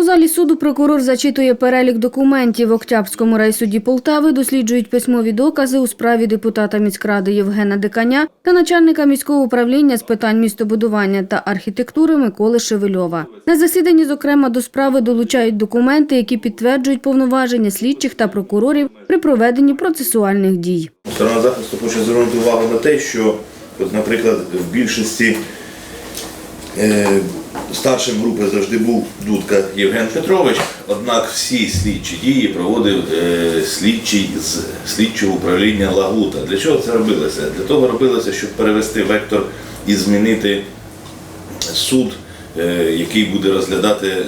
У залі суду прокурор зачитує перелік документів. В Октябрському райсуді Полтави досліджують письмові докази у справі депутата міськради Євгена Диканя та начальника міського управління з питань містобудування та архітектури Миколи Шевельова. На засіданні, зокрема, до справи долучають документи, які підтверджують повноваження слідчих та прокурорів при проведенні процесуальних дій. Сторона захисту хоче звернути увагу на те, що, наприклад, в більшості е, старшим групи завжди був Дудка Євген Петрович, однак всі слідчі дії проводив е, слідчий з слідчого управління Лагута. Для чого це робилося? Для того робилося, щоб перевести вектор і змінити суд, який буде розглядати е,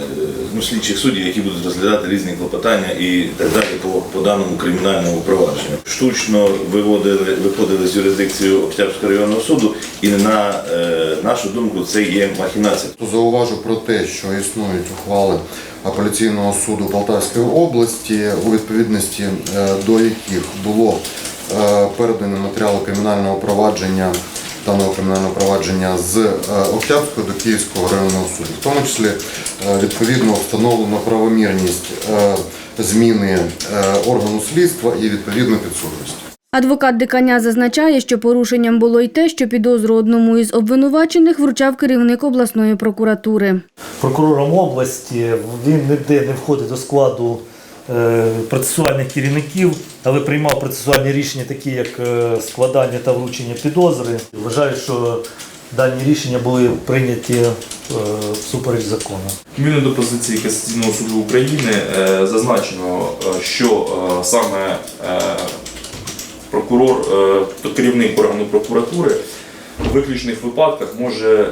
ну, слідчих суддів, які будуть розглядати різні клопотання і так далі по, по даному кримінальному провадженню. Штучно виводили, виходили з юрисдикції Октябрського районного суду, і на е, нашу думку це є махінація. Зауважу про те, що існують ухвали апеляційного суду Полтавської області, у відповідності е, до яких було е, передано матеріали кримінального провадження даного кримінального провадження з е, Октябрського до Київського районного суду. В тому числі е, відповідно встановлено правомірність е, зміни органу слідства і відповідно підсудності. Адвокат Диканя зазначає, що порушенням було й те, що підозру одному із обвинувачених вручав керівник обласної прокуратури. прокурором області. Він ніде не входить до складу процесуальних керівників, але приймав процесуальні рішення, такі як е, складання та вручення підозри. Вважаю, що дані рішення були прийняті е, всупереч закону. Відповідно до позиції Конституційного суду України е, зазначено, е, що е, саме е, прокурор, е, керівник органу прокуратури у виключних випадках може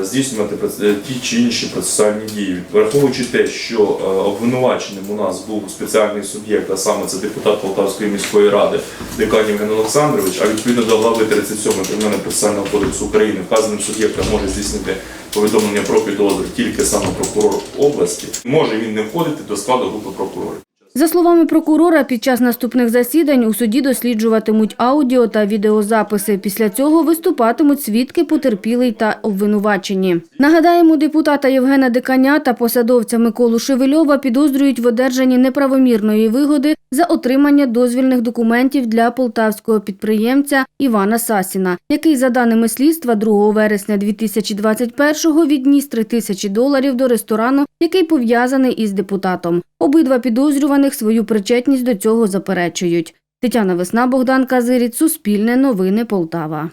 е, здійснювати е, ті чи інші процесуальні дії, враховуючи те, що е, обвинуваченим у нас був спеціальний суб'єкт, а саме це депутат Полтавської міської ради Декан Євген Олександрович, а відповідно до глави 37 Кримінального процесуального кодексу України вказаним суб'єктом може здійснити повідомлення про підозру тільки саме прокурор області. Може він не входити до складу групи прокурорів. За словами прокурора, під час наступних засідань у суді досліджуватимуть аудіо та відеозаписи. Після цього виступатимуть свідки, потерпілий та обвинувачені. Нагадаємо, депутата Євгена Диканя та посадовця Миколу Шевельова підозрюють в одержанні неправомірної вигоди за отримання дозвільних документів для полтавського підприємця Івана Сасіна, який, за даними слідства, 2 вересня 2021-го відніс 3 тисячі доларів до ресторану, який пов'язаний із депутатом. Обидва підозрюваних свою причетність до цього заперечують. Тетяна Весна, Богдан Казиріць, Суспільне новини Полтава.